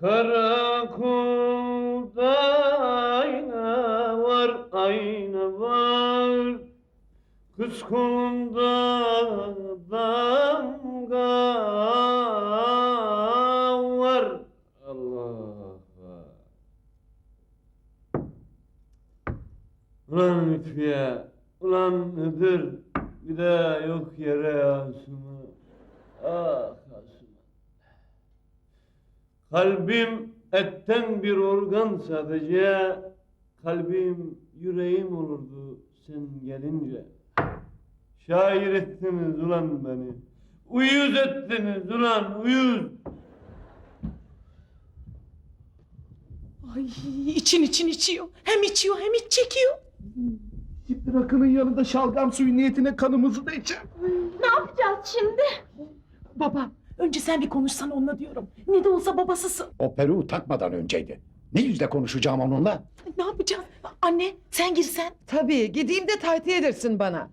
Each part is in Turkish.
Karakolda ayna var, ayna var. Kız kolunda damga var. Allah. Ulan Lütfiye, ulan Hıdır, bir de yok yere Asuman. Ah. Kalbim etten bir organ sadece, kalbim yüreğim olurdu sen gelince. Şair ettiniz ulan beni, uyuz ettiniz ulan uyuz. Ay için için içiyor. Hem içiyor hem iç çekiyor. Şimdi rakının yanında şalgam suyu niyetine kanımızı da içer. Ne yapacağız şimdi? Baba önce sen bir konuşsan onunla diyorum. Ne de olsa babasısın. O peruğu takmadan önceydi. Ne yüzle konuşacağım onunla? Ne yapacağız? Anne sen girsen. Tabii gideyim de taytiye edersin bana.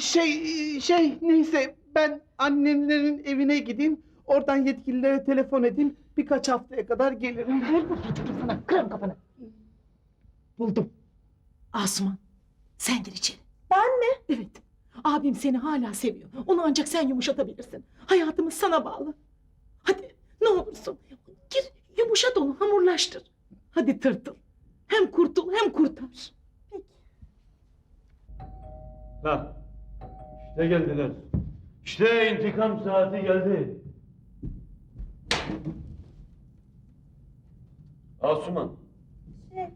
Şey, şey neyse ben annemlerin evine gideyim. Oradan yetkililere telefon edeyim. Birkaç haftaya kadar gelirim. Ver bu çocuğu sana kırarım kafanı. Buldum. Asuman sen gir içeri. Ben mi? Evet. Abim seni hala seviyor. Onu ancak sen yumuşatabilirsin. Hayatımız sana bağlı. Hadi ne olursun. Gir yumuşat onu hamurlaştır. Hadi tırtıl. Hem kurtul hem kurtar. Ha, işte geldiler. İşte intikam saati geldi. Asuman, Şey,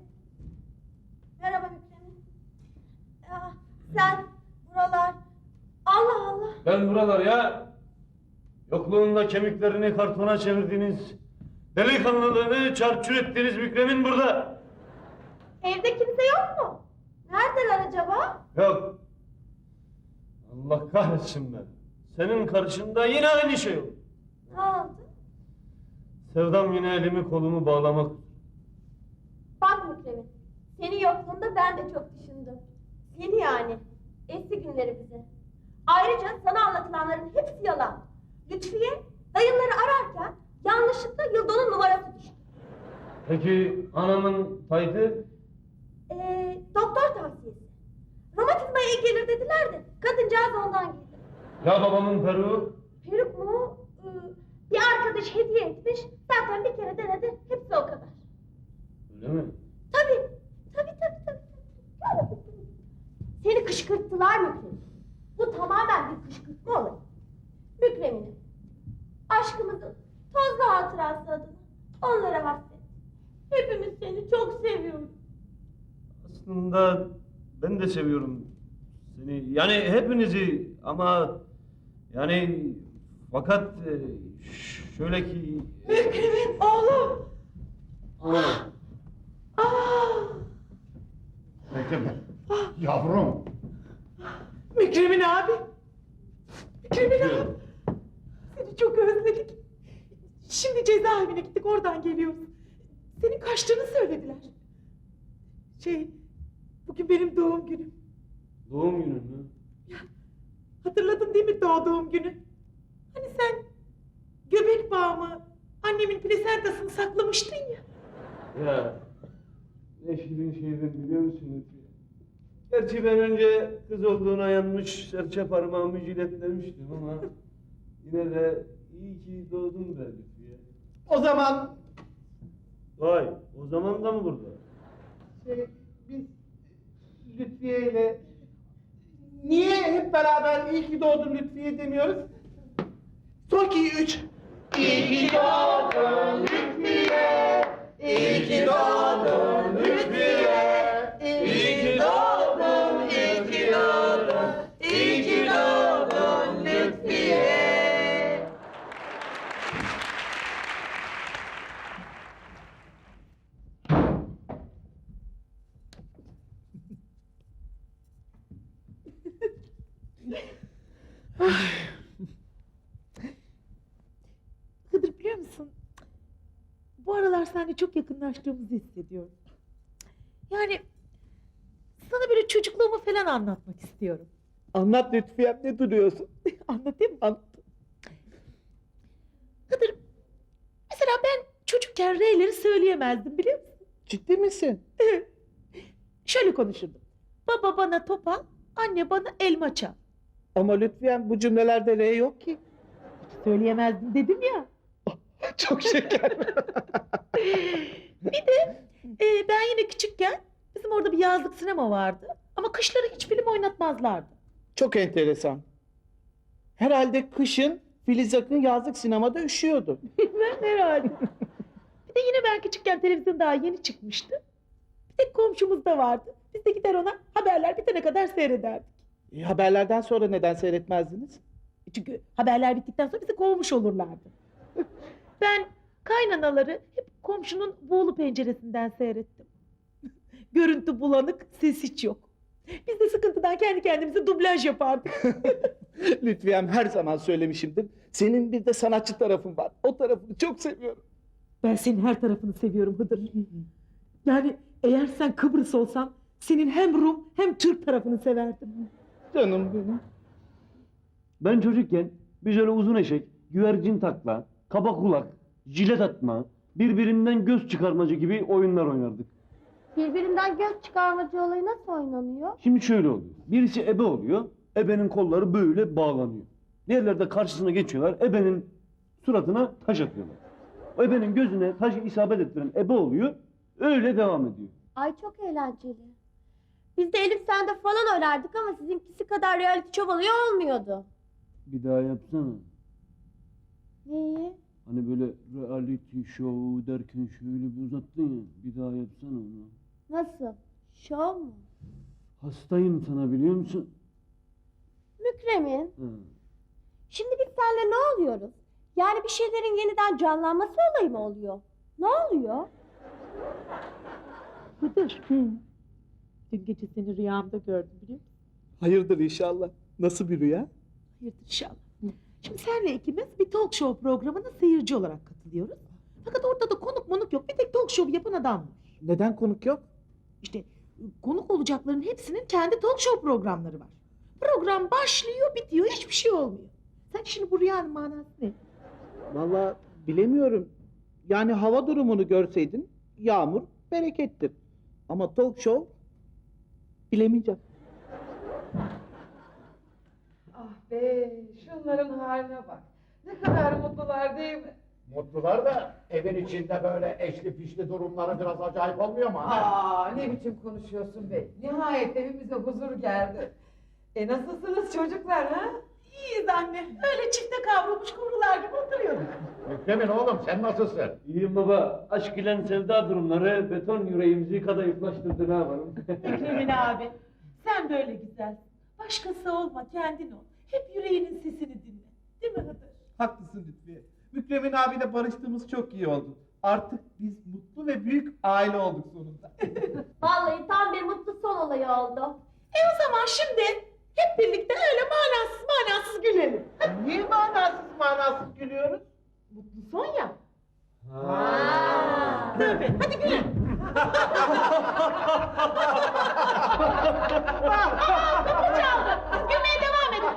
merhaba Mükremin. Ya, sen. ben buralar ya. Yokluğunda kemiklerini kartona çevirdiğiniz, delikanlılığını çarçur ettiğiniz Mükremin burada. Evde kimse yok mu? Neredeler acaba? Yok. Allah kahretsin ben. Senin karşında yine aynı şey oldu. Ne oldu? Sevdam yine elimi kolumu bağlamak. Bak Mükremin, senin yokluğunda ben de çok düşündüm. Seni yani, eski günleri bize. Ayrıca sana anlatılanların hepsi yalan. Lütfiye dayıları ararken yanlışlıkla Yıldo'nun numarası düştü. Peki anamın taytı? Ee, doktor tavsiyesi. Romatizmaya iyi gelir dediler de kadıncağız ondan giydi. Ya babamın peruğu? Peruk mu? Ee, bir arkadaş hediye etmiş. Zaten bir kere denedi. Hepsi o kadar. Öyle mi? Tabii. Tabii tabii tabii. tabii. Seni kışkırttılar Mükremin. Bu tamamen bir kışkırtma olayı. Mükremin'im. Aşkımızın tozlu hatırası adına onlara hasret. Hepimiz seni çok seviyoruz. Aslında ben de seviyorum seni. Yani hepinizi ama yani fakat e, şöyle ki... Mükremin oğlum. Aa, Aa, Bekle Yavrum. Mükremin abi. Mükremin abi. Seni çok özledik. Şimdi cezaevine gittik oradan geliyoruz. Senin kaçtığını söylediler. Şey, bugün benim doğum günüm. doğum günün mü? Hatırladın değil mi doğduğum günü? Hani sen göbek bağımı annemin plasentasını saklamıştın ya. Ya ne şirin şeydir biliyor musun Lütfiye? Gerçi ben önce kız olduğuna yanmış serçe parmağımı jiletlemiştim ama yine de iyi ki doğdun be Lütfiye. O zaman Vay o zaman da mı burada? şey, biz Lütfiye ile niye hep beraber iyi ki doğdun Lütfiye demiyoruz? Son iki, üç. İyi ki doğdun Lütfiye. İyi ki doğdun Lütfiye. Hıdır biliyor musun? Bu aralar seninle çok yakınlaştığımızı hissediyorum. Yani sana böyle çocukluğumu falan anlatmak istiyorum. Anlat Lütfiye'm ne duruyorsun? Anlatayım mı? Anlat. Hıdır Mesela ben çocukken R'leri söyleyemezdim biliyor musun? Ciddi misin? Şöyle konuşurdum. Baba bana top al, anne bana elma çal. Ama Lütfiyen bu cümlelerde R yok ki. Söyleyemezdim dedim ya. Çok şeker. Bir de e, ben yine küçükken bizim orada bir yazlık sinema vardı. Ama kışları hiç film oynatmazlardı. Çok enteresan. Herhalde kışın Filiz Akın yazlık sinemada üşüyordu. Bilmem herhalde. Bir de yine ben küçükken televizyon daha yeni çıkmıştı. Bir tek komşumuz da vardı. Biz de gider ona haberler bitene kadar seyrederdik. E, haberlerden sonra neden seyretmezdiniz? Çünkü haberler bittikten sonra bizi kovmuş olurlardı. ben kaynanaları hep komşunun buğulu penceresinden seyrettim. Görüntü bulanık, ses hiç yok. Biz de sıkıntıdan kendi kendimize dublaj yapardık. Lütfiyem her zaman söylemişimdir. Senin bir de sanatçı tarafın var. O tarafını çok seviyorum. Ben senin her tarafını seviyorum Hıdır. Yani eğer sen Kıbrıs olsan senin hem Rum hem Türk tarafını severdim. Canım benim. Ben çocukken biz öyle uzun eşek, güvercin takla, kaba kulak, jilet atma, birbirinden göz çıkarmacı gibi oyunlar oynardık. Birbirinden göz çıkarmacı olayı nasıl oynanıyor? Şimdi şöyle oluyor. Birisi ebe oluyor. Ebenin kolları böyle bağlanıyor. Diğerleri de karşısına geçiyorlar. Ebenin suratına taş atıyorlar. O ebenin gözüne taşı isabet ettiren ebe oluyor. Öyle devam ediyor. Ay çok eğlenceli. Biz de Elif Sende falan oynardık ama sizinkisi kadar reality olayı olmuyordu. Bir daha yapsana. Neyi? Hani böyle reality show derken şöyle bir uzattın ya. Bir daha yapsana onu. Nasıl? Şov mu? Hastayım sana biliyor musun? Mükremin. Ha. Şimdi biz seninle ne oluyoruz? Yani bir şeylerin yeniden canlanması olayı mı oluyor? Ne oluyor? Hıdır. Dün gece seni rüyamda gördüm biliyor musun? Hayırdır inşallah. Nasıl bir rüya? Hayırdır inşallah. Şimdi senle ikimiz bir talk show programına seyirci olarak katılıyoruz. Fakat orada da konuk monuk yok. Bir tek talk show yapan adam var. Neden konuk yok? İşte konuk olacakların hepsinin kendi talk show programları var. Program başlıyor bitiyor hiçbir şey olmuyor. Sen şimdi bu rüyanın manası ne? Vallahi bilemiyorum. Yani hava durumunu görseydin yağmur berekettir. Ama talk show bilemeyeceğim. Ah be şunların haline bak. Ne kadar mutlular değil mi? Mutlular da evin içinde böyle eşli pişli durumları biraz acayip olmuyor mu? anne? Aa ne biçim konuşuyorsun be. Nihayet evimize huzur geldi. E nasılsınız çocuklar ha? İyiyiz anne. Öyle çifte kavrulmuş kumrular gibi oturuyorduk. Mükremin oğlum sen nasılsın? İyiyim baba. Aşk ile sevda durumları beton yüreğimizi kadayıflaştırdı ne yapalım? Ekrem'in abi. Sen böyle güzelsin. Başkası olma kendin ol. Hep yüreğinin sesini dinle. Değil mi Hıdır? Haklısın Lütfiye. Mükremin abiyle barıştığımız çok iyi oldu. Artık biz mutlu ve büyük aile olduk sonunda. Vallahi tam bir mutlu son olayı oldu. E o zaman şimdi hep birlikte öyle manasız manasız gülelim. Niye manasız manasız gülüyoruz? Mutlu son ya. Aa. Tabii. Hadi gülün. Kapı çaldı. Siz gülmeye devam edin.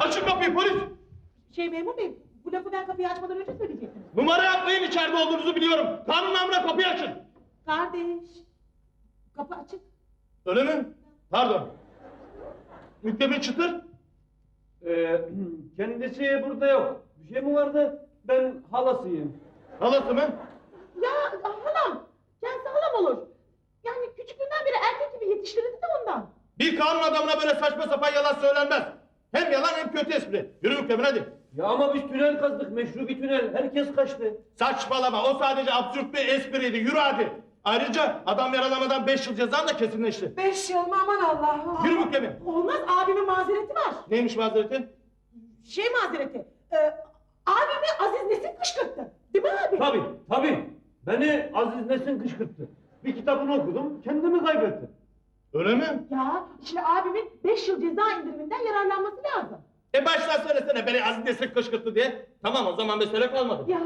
Açın kapıyı polis! Şey memur bey, bu lafı ben kapıyı açmadan önce söyleyecektim. İçeride olduğunuzu biliyorum. Kanun namına kapıyı açın. Kardeş, kapı açık. Öyle mi? Pardon. Müktemin çıtır. Ee, kendisi burada yok. Bir şey mi vardı? Ben halasıyım. Halası mı? Ya halam, kendisi halam olur. Yani küçüklüğünden beri erkek gibi yetiştirildi de ondan. Bir kanun adamına böyle saçma sapan yalan söylenmez. Hem yalan hem kötü espri. Yürü Müktemin hadi. Ya ama biz tünel kazdık. Meşru bir tünel. Herkes kaçtı. Saçmalama o sadece absürt bir espriydi. Yürü hadi. Ayrıca adam yaralamadan 5 yıl cezan da kesinleşti. Beş yıl mı aman Allah'ım. Yürü Müktemin. Olmaz, abimin mazereti var. Neymiş mazeretin? Şey mazereti, e, abimi Aziz Nesin kışkırttı. Değil mi abi? Tabii, tabii. Beni Aziz Nesin kışkırttı. Bir kitabını okudum, kendimi kaybettim. Öyle mi? Ya işte abimin 5 yıl ceza indiriminden yararlanması lazım. E baştan söylesene beni Aziz Nesin kışkırttı diye. Tamam o zaman mesele kalmadı. Ya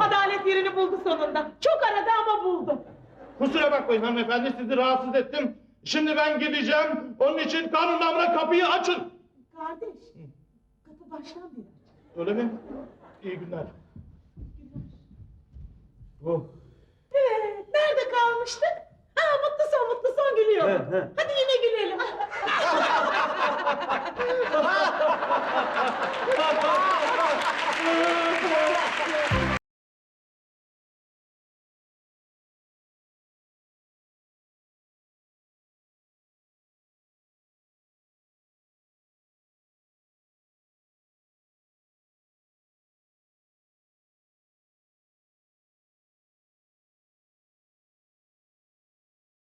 adalet yerini buldu sonunda. Çok aradı ama buldu. Kusura bakmayın hanımefendi sizi rahatsız ettim. Şimdi ben gideceğim. Onun için kanun namına kapıyı açın. Kardeş. Kapı baştan beri. Öyle mi? İyi günler. Oh. Evet, nerede kalmıştık? Ha, mutlu son, mutlu son gülüyor. He, he. Hadi yine gülelim.